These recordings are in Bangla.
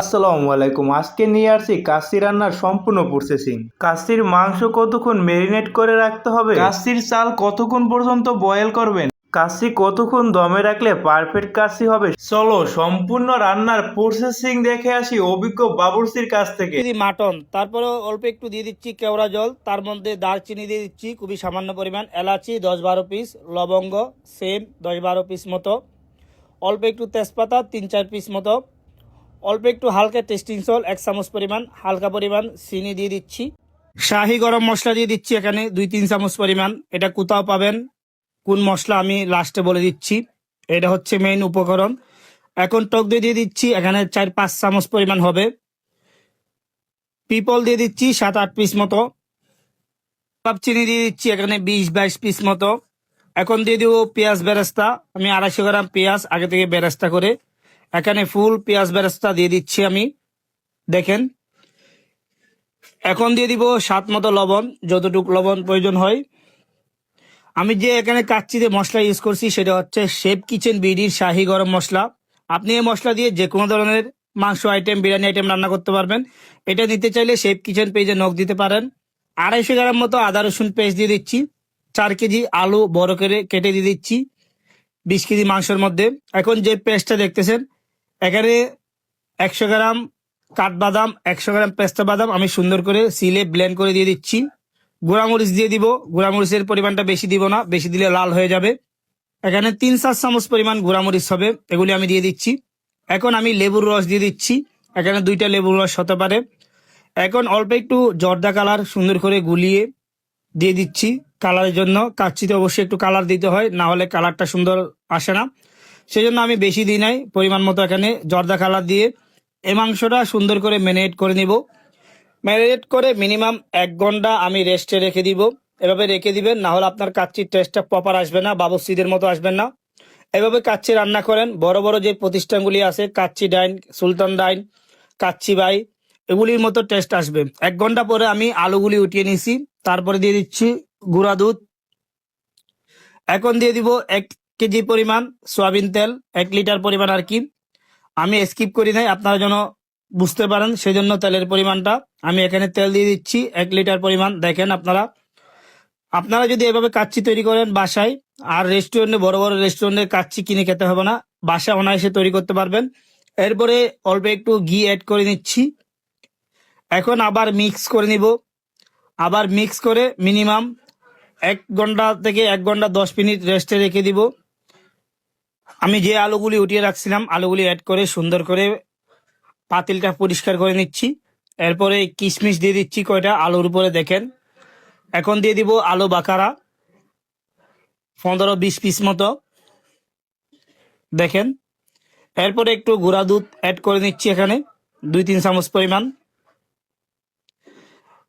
আসসালামু আলাইকুম। আজকে নিয়ে আসছি কাশি রান্নার সম্পূর্ণ প্রসেসিং কাশির মাংস কতক্ষণ মেরিনেট করে রাখতে হবে? কাশির চাল কতক্ষণ পর্যন্ত বয়েল করবেন? কাশি কতক্ষণ দমে রাখলে পারফেক্ট কাশি হবে? চলো সম্পূর্ণ রান্নার প্রসেসিং দেখে আসি অভিজ্ঞ বাবুর্চির কাছ থেকে। দিদি মাটন তারপরে অল্প একটু দিয়ে দিচ্ছি কেওড়া জল তার মধ্যে দারচিনি দিয়ে দিচ্ছি খুবই সামান্য পরিমাণ এলাচি দশ বারো পিস লবঙ্গ সেম দশ বারো পিস মতো অল্প একটু তেজপাতা তিন চার পিস মতো অল্প একটু হালকা টেস্টিং সল এক চামচ পরিমাণ, হালকা পরিমাণ চিনি দিয়ে দিচ্ছি। শাহি গরম মশলা দিয়ে দিচ্ছি এখানে, দুই তিন চামচ পরিমাণ। এটা কোথাও পাবেন, কোন মশলা আমি লাস্টে বলে দিচ্ছি। এটা হচ্ছে মেইন উপকরণ। এখন টক দই দিয়ে দিচ্ছি, এখানে চার পাঁচ চামচ পরিমাণ হবে। পিপল দিয়ে দিচ্ছি, সাত আট পিস মতো। কাপ চিনি দিয়ে দিচ্ছি, এখানে বিশ বাইশ পিস মতো। এখন দিয়ে দিব পেঁয়াজ বেরেস্তা। আমি আড়াইশো গ্রাম পেঁয়াজ, আগে থেকে বেরেস্তা করে এখানে ফুল পেঁয়াজ বেরেস্তা দিয়ে দিচ্ছি আমি। দেখেন। এখন দিয়ে দিব সাত মতো লবণ, যতটুকু লবণ প্রয়োজন হয়। আমি যে এখানে কাচ্চিতে মশলা ইউজ করছি, সেটা হচ্ছে শেফ কিচেন বিডির শাহি গরম মশলা। আপনি এই মশলা দিয়ে যে কোনো ধরনের মাংস আইটেম বিরিয়ানি আইটেম রান্না করতে পারবেন। এটা নিতে চাইলে শেফ কিচেন পেজে নখ দিতে পারেন। আড়াইশো গ্রাম মতো আদা রসুন পেস্ট দিয়ে দিচ্ছি। চার কেজি আলু বড় করে কেটে দিয়ে দিচ্ছি। বিশ কেজি মাংসের মধ্যে। এখন যে পেস্টটা দেখতেছেন এখানে একশো গ্রাম কাঠবাদাম, একশো গ্রাম পেস্তা বাদাম আমি সুন্দর করে সিলে ব্লেন্ড করে দিয়ে দিচ্ছি। গুঁড়ামরিচ দিয়ে দিব। গুঁড়ামরিচের পরিমাণটা বেশি দিব না, বেশি দিলে লাল হয়ে যাবে। এখানে তিন চার চামচ পরিমাণ গুঁড়ামরিচ হবে, এগুলি আমি দিয়ে দিচ্ছি। এখন আমি লেবুর রস দিয়ে দিচ্ছি। এখানে দুইটা লেবুর রস হতে পারে। এখন অল্প একটু জর্দা কালার সুন্দর করে গুলিয়ে দিয়ে দিচ্ছি। কালারের জন্য। কাচ্ছিতে অবশ্যই একটু কালার দিতে হয়, না হলে কালারটা সুন্দর আসে না। সেই জন্য আমি বেশি দিই নাই পরিমাণ মতো এখানে জর্দা কালার দিয়ে। এ মাংসটা সুন্দর করে ম্যারিনেট করে নিব। ম্যারিনেট করে মিনিমাম এক ঘণ্টা আমি রেস্টে রেখে দিব। এভাবে রেখে দিবেন, না হলে আপনার কাচ্চির টেস্টটা প্রপার আসবে না বাবুসিদের মতো আসবেন না। এভাবে কাচ্চি রান্না করেন, বড় বড় যে প্রতিষ্ঠানগুলি আছে, কাচ্চি ডাইন, সুলতান ডাইন, কাচ্চি বাই, এগুলির মতো টেস্ট আসবে। এক ঘণ্টা পরে আমি আলুগুলি উঠিয়ে নিছি, তারপরে দিয়ে দিচ্ছি গুঁড়া দুধ। এখন দিয়ে দিব এক কেজি পরিমাণ সয়াবিন তেল, এক লিটার পরিমাণ আর কি। আমি স্কিপ করি নাই, আপনারা যেন বুঝতে পারেন সেই জন্য তেলের পরিমাণটা আমি এখানে তেল দিয়ে দিচ্ছি, এক লিটার পরিমাণ। দেখেন আপনারা আপনারা যদি এভাবে কাচ্চি তৈরি করেন বাসায়, আর রেস্টুরেন্টে বড় বড় রেস্টুরেন্টে কাচ্চি কিনে খেতে হবে না বাসায় অনায়াসে তৈরি করতে পারবেন। এরপরে অল্প একটু ঘি অ্যাড করে নিচ্ছি। এখন আবার মিক্স করে নিব। আবার মিক্স করে মিনিমাম এক ঘণ্টা থেকে এক ঘণ্টা দশ মিনিট রেস্টে রেখে দিব। আমি যে আলুগুলি উঠিয়ে রাখছিলাম, আলুগুলি অ্যাড করে সুন্দর করে পাতিলটা পরিষ্কার করে নিচ্ছি। এরপরে কিশমিশ দিয়ে দিচ্ছি কয়টা, আলুর উপরে দেখেন। এখন দিয়ে দিব আলু বাকারা পনেরো বিশ পিস মতো। দেখেন, এরপরে একটু গুঁড়া দুধ অ্যাড করে নিচ্ছি এখানে দুই তিন চামচ পরিমাণ।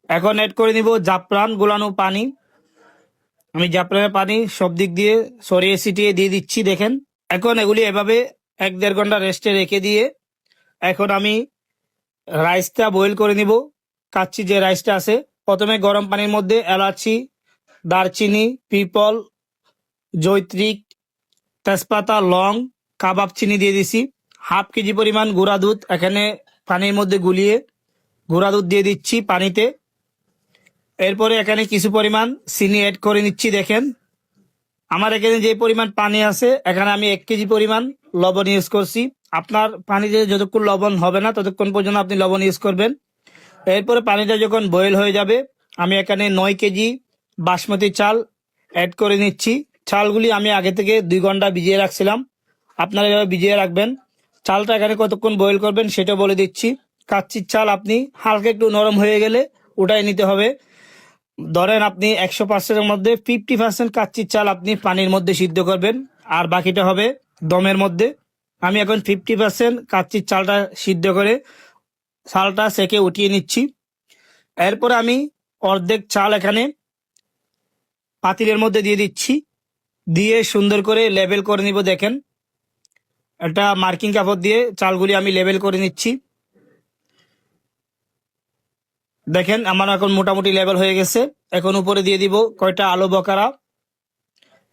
এখন অ্যাড করে নিব জাফরান গোলানো পানি। আমি জাফরানের পানি সব দিক দিয়ে সরিয়ে ছিটিয়ে দিয়ে দিচ্ছি, দেখেন। এখন এগুলি এভাবে এক দেড় ঘণ্টা রেস্টে রেখে দিয়ে এখন আমি রাইসটা বয়েল করে নিব। কাচ্চি যে রাইসটা আছে, প্রথমে গরম পানির মধ্যে এলাচি, দারচিনি, পিপল, জৈত্রিক, তেজপাতা, লং, কাবাব, চিনি দিয়ে দিছি। হাফ কেজি পরিমাণ গুঁড়া দুধ এখানে পানির মধ্যে গুলিয়ে গুঁড়া দুধ দিয়ে দিচ্ছি পানিতে। এরপরে এখানে কিছু পরিমাণ চিনি অ্যাড করে নিচ্ছি, দেখেন। আমার এখানে যে পরিমাণ পানি আছে, এখানে আমি এক কেজি পরিমাণ লবণ ইউজ করছি। আপনার পানিতে যতক্ষণ লবণ হবে না, ততক্ষণ পর্যন্ত আপনি লবণ ইউজ করবেন। এরপরে পানিটা যখন বয়েল হয়ে যাবে, আমি এখানে নয় কেজি বাসমতি চাল অ্যাড করে নিচ্ছি। চালগুলি আমি আগে থেকে দুই ঘণ্টা ভিজিয়ে রাখছিলাম। আপনারা এভাবে ভিজিয়ে রাখবেন। চালটা এখানে কতক্ষণ বয়েল করবেন সেটা বলে দিচ্ছি। কাচ্চির চাল আপনি হালকা একটু নরম হয়ে গেলে উঠাই নিতে হবে। ধরেন আপনি একশো পার্সেন্টের মধ্যে ফিফটি পার্সেন্ট কাচ্চির চাল আপনি পানির মধ্যে সিদ্ধ করবেন। আর বাকিটা হবে দমের মধ্যে। আমি এখন ফিফটি পার্সেন্ট কাচ্চির চালটা সিদ্ধ করে চালটা সেকে উঠিয়ে নিচ্ছি। এরপর আমি অর্ধেক চাল এখানে পাতিলের মধ্যে দিয়ে দিচ্ছি। দিয়ে সুন্দর করে লেবেল করে নিব, দেখেন। একটা মার্কিং কাপড় দিয়ে চালগুলি আমি লেবেল করে নিচ্ছি। দেখেন, আমার এখন মোটামুটি লেভেল হয়ে গেছে। এখন উপরে দিয়ে দিব কয়টা আলু বকারা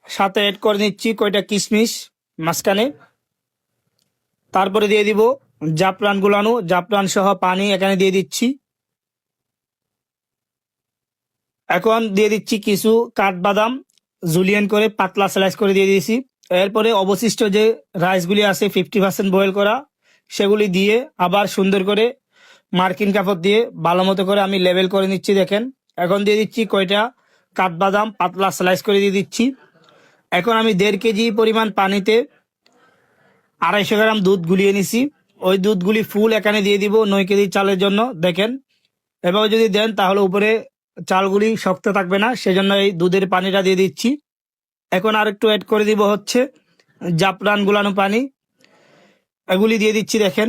সাথে এড করে নিচ্ছি কয়টা কিশমিশ মাঝখানে। তারপরে দিয়ে দিব জাফরান গুলানো। জাফরান সহ পানি এখানে দিয়ে দিচ্ছি। এখন দিয়ে দিচ্ছি কিছু কাঠবাদাম জুলিয়ান করে পাতলা স্লাইস করে দিয়ে দিয়েছি। এরপরে অবশিষ্ট যে রাইসগুলি আছে ফিফটি পার্সেন্ট বয়েল করা, সেগুলি দিয়ে আবার সুন্দর করে মার্কিন কাপড় দিয়ে ভালো মতো করে আমি লেবেল করে নিচ্ছি, দেখেন। এখন দিয়ে দিচ্ছি কয়টা? কাঠবাদাম, পাতলা স্লাইস করে দিয়ে দিচ্ছি। এখন আমি দেড় কেজি পরিমাণ পানিতে আড়াইশো গ্রাম দুধ গুলিয়ে নিছি। ওই দুধগুলি ফুল এখানে দিয়ে দিব নয় কেজি চালের জন্য, দেখেন। এভাবে যদি দেন, তাহলে উপরে চালগুলি শক্ত থাকবে না, সেজন্য এই দুধের পানিটা দিয়ে দিচ্ছি। এখন আর একটু অ্যাড করে দিব হচ্ছে জাফরান গুলানো পানি। এগুলি দিয়ে দিচ্ছি, দেখেন।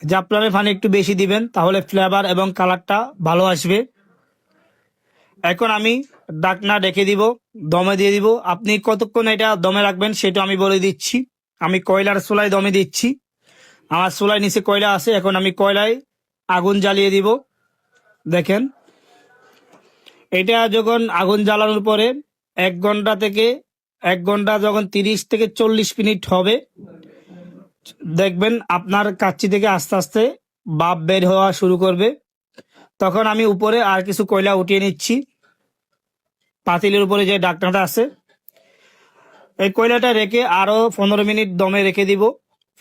জাফরানের পানি একটু বেশি দিবেন, তাহলে ফ্লেভার এবং কালারটা ভালো আসবে। এখন আমি ডাকনা ডেকে দিব, দমে দিয়ে দিব। আপনি কতক্ষণ এটা দমে রাখবেন সেটা আমি বলে দিচ্ছি। আমি কয়লার চুলায় দমে দিচ্ছি। আমার চুলায় নিচে কয়লা আছে, এখন আমি কয়লায় আগুন জ্বালিয়ে দিব। দেখেন, এটা যখন আগুন জ্বালানোর পরে এক ঘণ্টা থেকে, এক ঘণ্টা যখন তিরিশ থেকে চল্লিশ মিনিট হবে দেখবেন আপনার কাচ্চি থেকে আস্তে আস্তে বাপ বের হওয়া শুরু করবে। তখন আমি উপরে আর কিছু কয়লা উঠিয়ে নিচ্ছি। পাতিলের উপরে যে ডাকনাটা আছে, এই কয়লাটা রেখে আরও পনেরো মিনিট দমে রেখে দিব।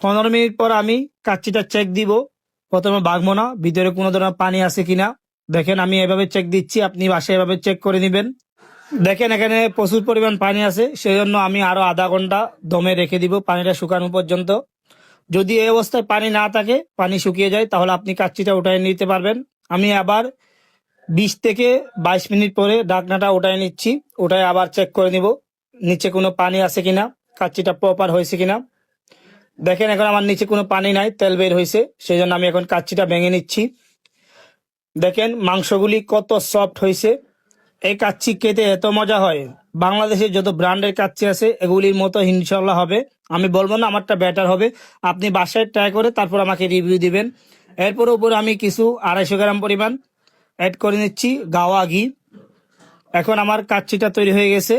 পনেরো মিনিট পর আমি কাচ্চিটা চেক দিব। প্রথমে বাগবো না, ভিতরে কোনো ধরনের পানি আছে কিনা। দেখেন আমি এভাবে চেক দিচ্ছি, আপনি বাসায় এভাবে চেক করে নেবেন। দেখেন এখানে প্রচুর পরিমাণ পানি আছে সেই জন্য আমি আরও আধা ঘণ্টা দমে রেখে দিব পানিটা শুকানো পর্যন্ত। যদি এই অবস্থায় পানি না থাকে, পানি শুকিয়ে যায়, তাহলে আপনি কাচ্চিটা উঠায় নিতে পারবেন। আমি আবার বিশ থেকে বাইশ মিনিট পরে ডাকনাটা উঠায় নিচ্ছি, উঠায় আবার চেক করে নিব, নিচে কোনো পানি আছে কিনা, কাচ্চিটা প্রপার হয়েছে কিনা। দেখেন এখন আমার নিচে কোনো পানি নাই, তেল বের হয়েছে সেই জন্য আমি এখন কাচ্চিটা ভেঙে নিচ্ছি। দেখেন মাংসগুলি কত সফট হয়েছে। এই কাচ্চি খেতে এত মজা হয়। বাংলাদেশের যত ব্র্যান্ডের কাচ্চি আছে, এগুলির মতো ইনশাল্লাহ হবে। আমি বলব না আমারটা বেটার হবে। আপনি বাসায় ট্রাই করে তারপর আমাকে রিভিউ দিবেন। এরপর উপরে আমি কিছু আড়াইশো গ্রাম পরিমাণ অ্যাড করে নিচ্ছি, গাওয়া ঘি। এখন আমার কাচ্চিটা তৈরি হয়ে গেছে।